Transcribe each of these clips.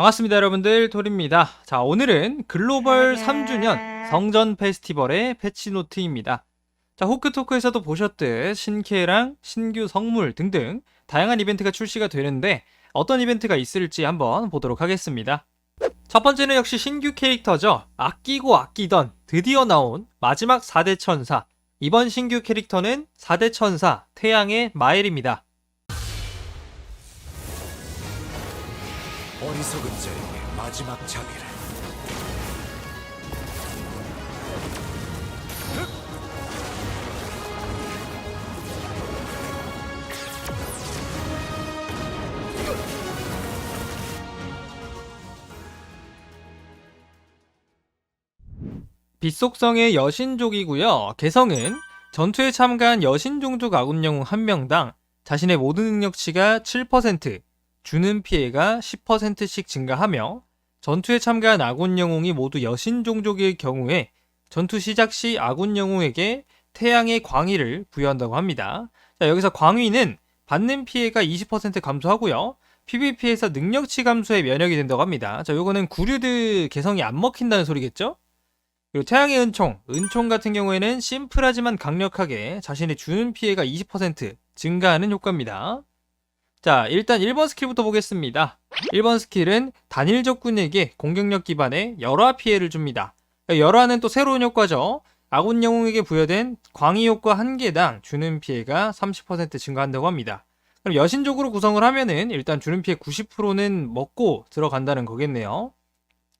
반갑습니다, 여러분들. 톨입니다. 자, 오늘은 글로벌 3주년 성전 페스티벌의 패치노트입니다. 자, 호크토크에서도 보셨듯 신캐랑 신규 성물 등등 다양한 이벤트가 출시가 되는데 어떤 이벤트가 있을지 한번 보도록 하겠습니다. 첫 번째는 역시 신규 캐릭터죠. 아끼고 아끼던 드디어 나온 마지막 4대 천사. 이번 신규 캐릭터는 4대 천사 태양의 마엘입니다. 어리석은 자에게 마지막 자비를 빛속성의 여신족이고요. 개성은 전투에 참가한 여신 종족 아군 영웅 한 명당 자신의 모든 능력치가 7%, 주는 피해가 10%씩 증가하며 전투에 참가한 아군 영웅이 모두 여신 종족일 경우에 전투 시작 시 아군 영웅에게 태양의 광위를 부여한다고 합니다. 자, 여기서 광위는 받는 피해가 20% 감소하고요. PVP에서 능력치 감소에 면역이 된다고 합니다. 자, 요거는 구류드 개성이 안 먹힌다는 소리겠죠? 그리고 태양의 은총, 은총 같은 경우에는 심플하지만 강력하게 자신의 주는 피해가 20% 증가하는 효과입니다. 자, 일단 1번 스킬부터 보겠습니다. 1번 스킬은 단일 적군에게 공격력 기반의 열화 피해를 줍니다. 그러니까 열화는 또 새로운 효과죠. 아군 영웅에게 부여된 광희 효과 한 개당 주는 피해가 30% 증가한다고 합니다. 그럼 여신적으로 구성을 하면은 일단 주는 피해 90%는 먹고 들어간다는 거겠네요.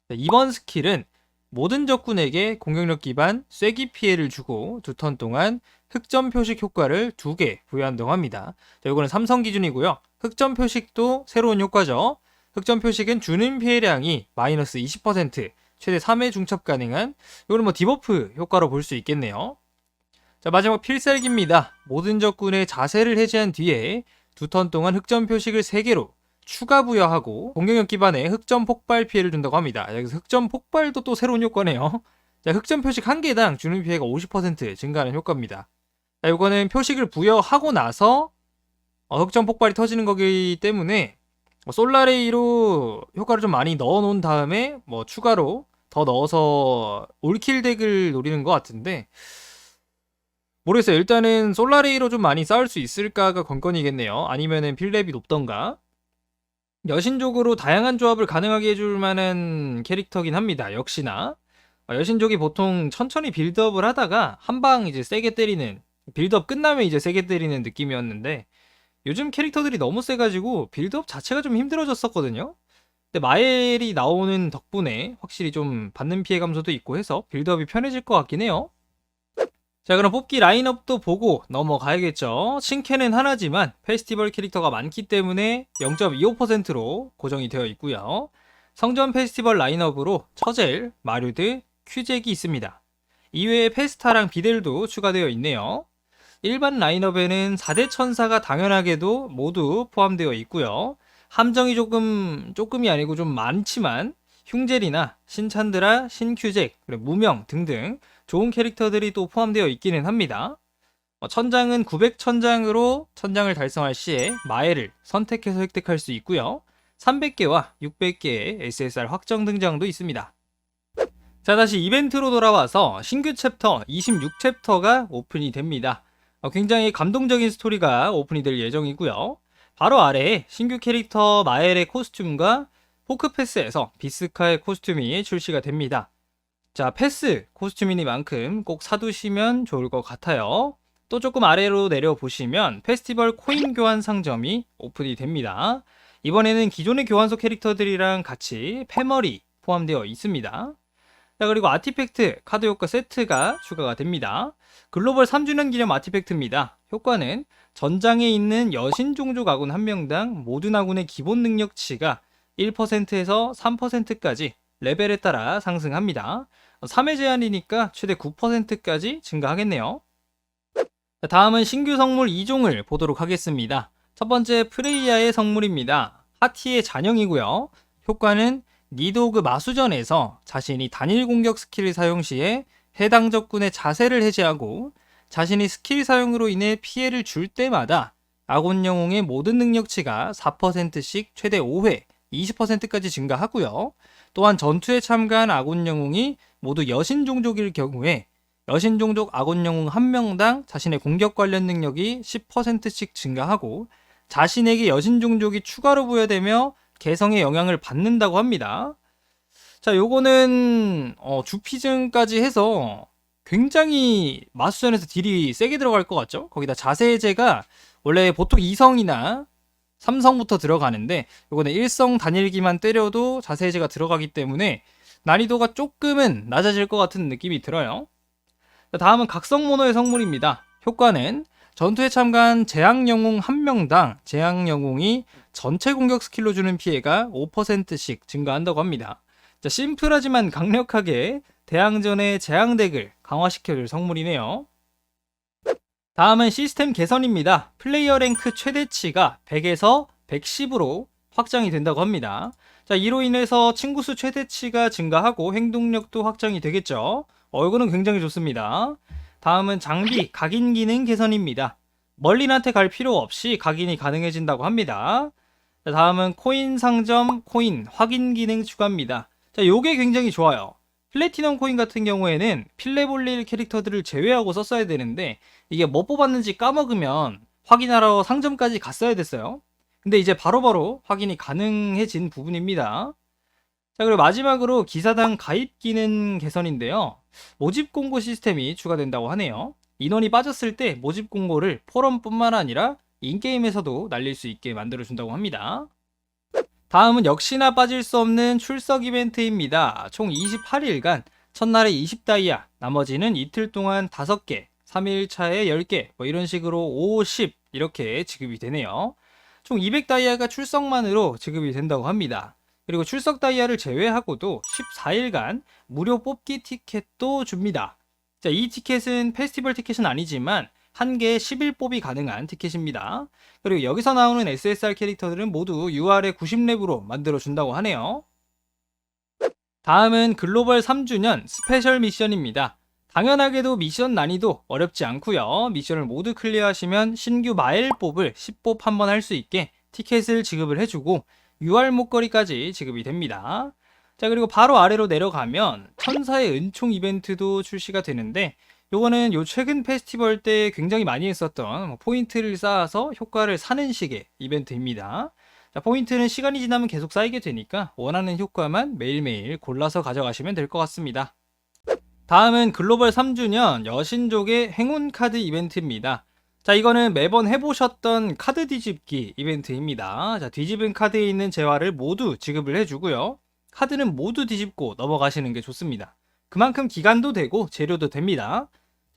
자, 2번 스킬은 모든 적군에게 공격력 기반 쐐기 피해를 주고 두 턴 동안 흑점 표식 효과를 두 개 부여한다고 합니다. 자, 이거는 삼성 기준이고요. 흑점 표식도 새로운 효과죠. 흑점 표식은 주는 피해량이 마이너스 20%, 최대 3회 중첩 가능한 이거는 뭐 디버프 효과로 볼 수 있겠네요. 자, 마지막 필살기입니다. 모든 적군의 자세를 해제한 뒤에 두 턴 동안 흑점 표식을 3개로 추가 부여하고 공격력 기반의 흑점 폭발 피해를 준다고 합니다. 여기서 흑점 폭발도 또 새로운 효과네요. 자, 흑점 표식 한 개당 주는 피해가 50% 증가하는 효과입니다. 자, 이거는 표식을 부여하고 나서 어, 흑점 폭발이 터지는 거기 때문에 뭐 솔라레이로 효과를 좀 많이 넣어 놓은 다음에 뭐 추가로 더 넣어서 올킬 덱을 노리는 것 같은데 모르겠어요. 일단은 솔라레이로 좀 많이 싸울 수 있을까가 관건이겠네요. 아니면은 필렙이 높던가. 여신족으로 다양한 조합을 가능하게 해줄 만한 캐릭터긴 합니다. 역시나 어, 여신족이 보통 천천히 빌드업을 하다가 한 방 이제 세게 때리는 빌드업 끝나면 이제 세게 때리는 느낌이었는데 요즘 캐릭터들이 너무 세가지고 빌드업 자체가 좀 힘들어졌었거든요. 근데 마엘이 나오는 덕분에 확실히 좀 받는 피해 감소도 있고 해서 빌드업이 편해질 것 같긴 해요. 자 그럼 뽑기 라인업도 보고 넘어가야겠죠. 신캐는 하나지만 페스티벌 캐릭터가 많기 때문에 0.25%로 고정이 되어 있고요. 성전 페스티벌 라인업으로 처젤, 마류드, 큐잭이 있습니다. 이외에 페스타랑 비델도 추가되어 있네요. 일반 라인업에는 4대 천사가 당연하게도 모두 포함되어 있고요. 함정이 조금 조금이 아니고 좀 많지만 흉젤이나 신찬드라, 신큐잭, 그리고 무명 등등 좋은 캐릭터들이 또 포함되어 있기는 합니다. 어, 천장은 900천장으로 천장을 달성할 시에 마엘을 선택해서 획득할 수 있고요. 300개와 600개의 SSR 확정 등장도 있습니다. 자, 다시 이벤트로 돌아와서 신규 챕터 26챕터가 오픈이 됩니다. 어, 굉장히 감동적인 스토리가 오픈이 될 예정이고요. 바로 아래에 신규 캐릭터 마엘의 코스튬과 포크패스에서 비스카의 코스튬이 출시가 됩니다. 자, 패스 코스튬이니만큼 꼭 사두시면 좋을 것 같아요. 또 조금 아래로 내려보시면 페스티벌 코인 교환 상점이 오픈이 됩니다. 이번에는 기존의 교환소 캐릭터들이랑 같이 패머리 포함되어 있습니다. 자, 그리고 아티팩트 카드 효과 세트가 추가가 됩니다. 글로벌 3주년 기념 아티팩트입니다. 효과는 전장에 있는 여신 종족 아군 한 명당 모든 아군의 기본 능력치가 1%에서 3%까지 레벨에 따라 상승합니다. 3회 제한이니까 최대 9%까지 증가하겠네요. 자, 다음은 신규 성물 2종을 보도록 하겠습니다. 첫 번째 프레이야의 성물입니다. 하티의 잔영이고요. 효과는 니도그 마수전에서 자신이 단일 공격 스킬을 사용 시에 해당 적군의 자세를 해제하고 자신이 스킬 사용으로 인해 피해를 줄 때마다 아군 영웅의 모든 능력치가 4%씩 최대 5회 20%까지 증가하고요. 또한 전투에 참가한 아군 영웅이 모두 여신 종족일 경우에 여신 종족 아군 영웅 한 명당 자신의 공격 관련 능력이 10%씩 증가하고 자신에게 여신 종족이 추가로 부여되며 개성에 영향을 받는다고 합니다. 자, 요거는 어, 주피증까지 해서 굉장히 마수전에서 딜이 세게 들어갈 것 같죠? 거기다 자세제가 원래 보통 2성이나 3성부터 들어가는데 요거는 1성 단일기만 때려도 자세제가 들어가기 때문에 난이도가 조금은 낮아질 것 같은 느낌이 들어요. 자, 다음은 각성 모노의 성물입니다. 효과는 전투에 참가한 재앙 영웅 한 명당 재앙 영웅이 전체 공격 스킬로 주는 피해가 5%씩 증가한다고 합니다. 자, 심플하지만 강력하게 대항전의 재앙덱을 강화시켜줄 성물이네요. 다음은 시스템 개선입니다. 플레이어 랭크 최대치가 100에서 110으로 확장이 된다고 합니다. 자, 이로 인해서 친구 수 최대치가 증가하고 행동력도 확장이 되겠죠. 어, 이거는 굉장히 좋습니다. 다음은 장비 각인 기능 개선입니다. 멀린한테 갈 필요 없이 각인이 가능해진다고 합니다. 자, 다음은 코인 상점 코인 확인 기능 추가입니다. 자, 요게 굉장히 좋아요. 플래티넘 코인 같은 경우에는 필레볼릴 캐릭터들을 제외하고 썼어야 되는데 이게 뭐 뽑았는지 까먹으면 확인하러 상점까지 갔어야 됐어요. 근데 이제 바로바로 확인이 가능해진 부분입니다. 자, 그리고 마지막으로 기사당 가입 기능 개선인데요. 모집 공고 시스템이 추가된다고 하네요. 인원이 빠졌을 때 모집 공고를 포럼뿐만 아니라 인게임에서도 날릴 수 있게 만들어준다고 합니다. 다음은 역시나 빠질 수 없는 출석 이벤트입니다. 총 28일간 첫날에 20다이아, 나머지는 이틀 동안 5개, 3일차에 10개, 뭐 이런 식으로 5, 10 이렇게 지급이 되네요. 총 200다이아가 출석만으로 지급이 된다고 합니다. 그리고 출석 다이아를 제외하고도 14일간 무료 뽑기 티켓도 줍니다. 자, 이 티켓은 페스티벌 티켓은 아니지만 한 개에 10일 뽑이 가능한 티켓입니다. 그리고 여기서 나오는 SSR 캐릭터들은 모두 UR의 90렙으로 만들어 준다고 하네요. 다음은 글로벌 3주년 스페셜 미션입니다. 당연하게도 미션 난이도 어렵지 않고요. 미션을 모두 클리어하시면 신규 마일 뽑을 10뽑 한 번 할 수 있게 티켓을 지급을 해주고 UR 목걸이까지 지급이 됩니다. 자 그리고 바로 아래로 내려가면 천사의 은총 이벤트도 출시가 되는데 요거는 요 최근 페스티벌 때 굉장히 많이 했었던 뭐 포인트를 쌓아서 효과를 사는 식의 이벤트입니다. 자, 포인트는 시간이 지나면 계속 쌓이게 되니까 원하는 효과만 매일매일 골라서 가져가시면 될 것 같습니다. 다음은 글로벌 3주년 여신족의 행운 카드 이벤트입니다. 자, 이거는 매번 해보셨던 카드 뒤집기 이벤트입니다. 자, 뒤집은 카드에 있는 재화를 모두 지급을 해주고요. 카드는 모두 뒤집고 넘어가시는 게 좋습니다. 그만큼 기간도 되고 재료도 됩니다.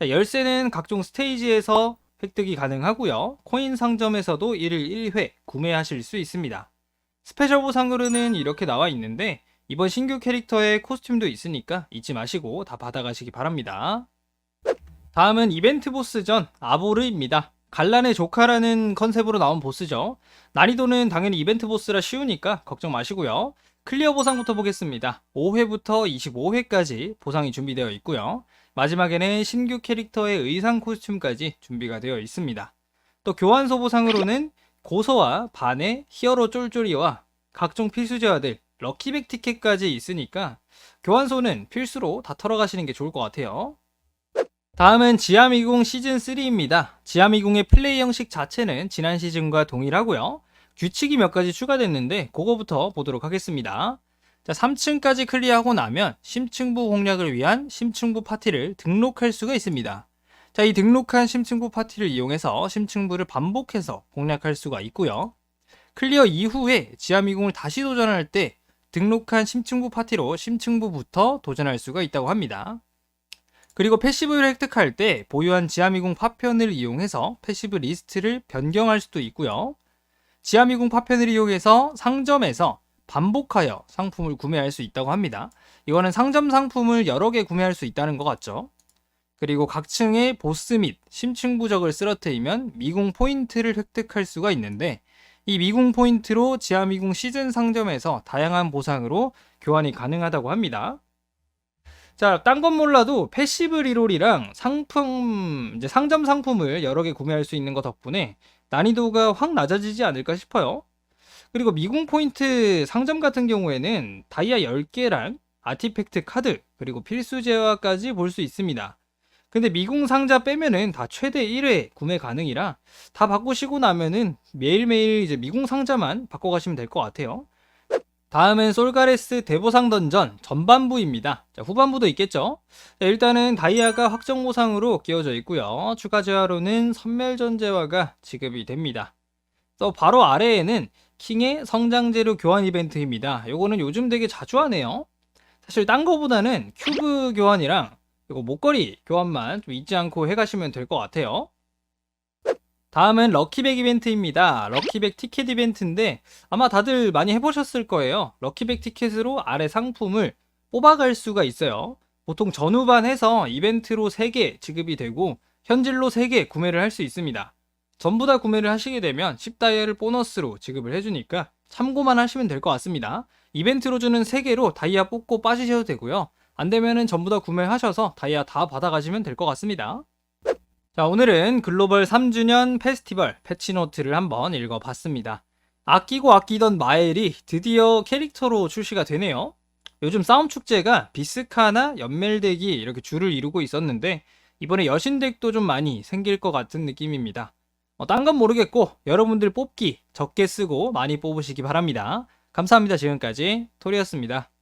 자, 열쇠는 각종 스테이지에서 획득이 가능하고요. 코인 상점에서도 1일 1회 구매하실 수 있습니다. 스페셜 보상으로는 이렇게 나와 있는데 이번 신규 캐릭터의 코스튬도 있으니까 잊지 마시고 다 받아가시기 바랍니다. 다음은 이벤트 보스전 아보르입니다. 갈란의 조카라는 컨셉으로 나온 보스죠. 난이도는 당연히 이벤트 보스라 쉬우니까 걱정 마시고요. 클리어 보상부터 보겠습니다. 5회부터 25회까지 보상이 준비되어 있고요. 마지막에는 신규 캐릭터의 의상 코스튬까지 준비가 되어 있습니다. 또 교환 소 보상으로는 고서와 반의 히어로 쫄쫄이와 각종 필수 재화들, 럭키백 티켓까지 있으니까 교환소는 필수로 다 털어가시는 게 좋을 것 같아요. 다음은 지하미궁 시즌3입니다. 지하미궁의 플레이 형식 자체는 지난 시즌과 동일하고요. 규칙이 몇 가지 추가됐는데 그거부터 보도록 하겠습니다. 자, 3층까지 클리어하고 나면 심층부 공략을 위한 심층부 파티를 등록할 수가 있습니다. 자, 이 등록한 심층부 파티를 이용해서 심층부를 반복해서 공략할 수가 있고요. 클리어 이후에 지하미궁을 다시 도전할 때 등록한 심층부 파티로 심층부부터 도전할 수가 있다고 합니다. 그리고 패시브를 획득할 때 보유한 지하미궁 파편을 이용해서 패시브 리스트를 변경할 수도 있고요. 지하미궁 파편을 이용해서 상점에서 반복하여 상품을 구매할 수 있다고 합니다. 이거는 상점 상품을 여러 개 구매할 수 있다는 것 같죠. 그리고 각 층의 보스 및 심층 부적을 쓰러뜨리면 미궁 포인트를 획득할 수가 있는데 이 미궁 포인트로 지하미궁 시즌 상점에서 다양한 보상으로 교환이 가능하다고 합니다. 자, 딴 건 몰라도 패시브 리롤이랑 상품, 이제 상점 상품을 여러 개 구매할 수 있는 것 덕분에 난이도가 확 낮아지지 않을까 싶어요. 그리고 미궁 포인트 상점 같은 경우에는 다이아 10개랑 아티팩트 카드 그리고 필수 재화까지 볼 수 있습니다. 근데 미궁 상자 빼면은 다 최대 1회 구매 가능이라 다 바꾸시고 나면은 매일매일 이제 미궁 상자만 바꿔 가시면 될 것 같아요. 다음은 솔가레스 대보상 던전 전반부입니다. 자, 후반부도 있겠죠? 자, 일단은 다이아가 확정 보상으로 끼워져 있고요. 추가 재화로는 선멸전 재화가 지급이 됩니다. 또 바로 아래에는 킹의 성장재료 교환 이벤트입니다. 요거는 요즘 되게 자주 하네요. 사실 딴 거보다는 큐브 교환이랑 그리고 목걸이 교환만 좀 잊지 않고 해가시면 될 것 같아요. 다음은 럭키백 이벤트입니다. 럭키백 티켓 이벤트인데 아마 다들 많이 해보셨을 거예요. 럭키백 티켓으로 아래 상품을 뽑아갈 수가 있어요. 보통 전후반 해서 이벤트로 3개 지급이 되고 현질로 3개 구매를 할 수 있습니다. 전부 다 구매를 하시게 되면 10다이아를 보너스로 지급을 해주니까 참고만 하시면 될 것 같습니다. 이벤트로 주는 3개로 다이아 뽑고 빠지셔도 되고요. 안 되면은 전부 다 구매하셔서 다이아 다 받아가시면 될 것 같습니다. 자, 오늘은 글로벌 3주년 페스티벌 패치노트를 한번 읽어봤습니다. 아끼고 아끼던 마엘이 드디어 캐릭터로 출시가 되네요. 요즘 싸움 축제가 비스카나 연멜덱이 이렇게 줄을 이루고 있었는데 이번에 여신덱도 좀 많이 생길 것 같은 느낌입니다. 어, 딴건 모르겠고 여러분들 뽑기 적게 쓰고 많이 뽑으시기 바랍니다. 감사합니다. 지금까지 토리였습니다.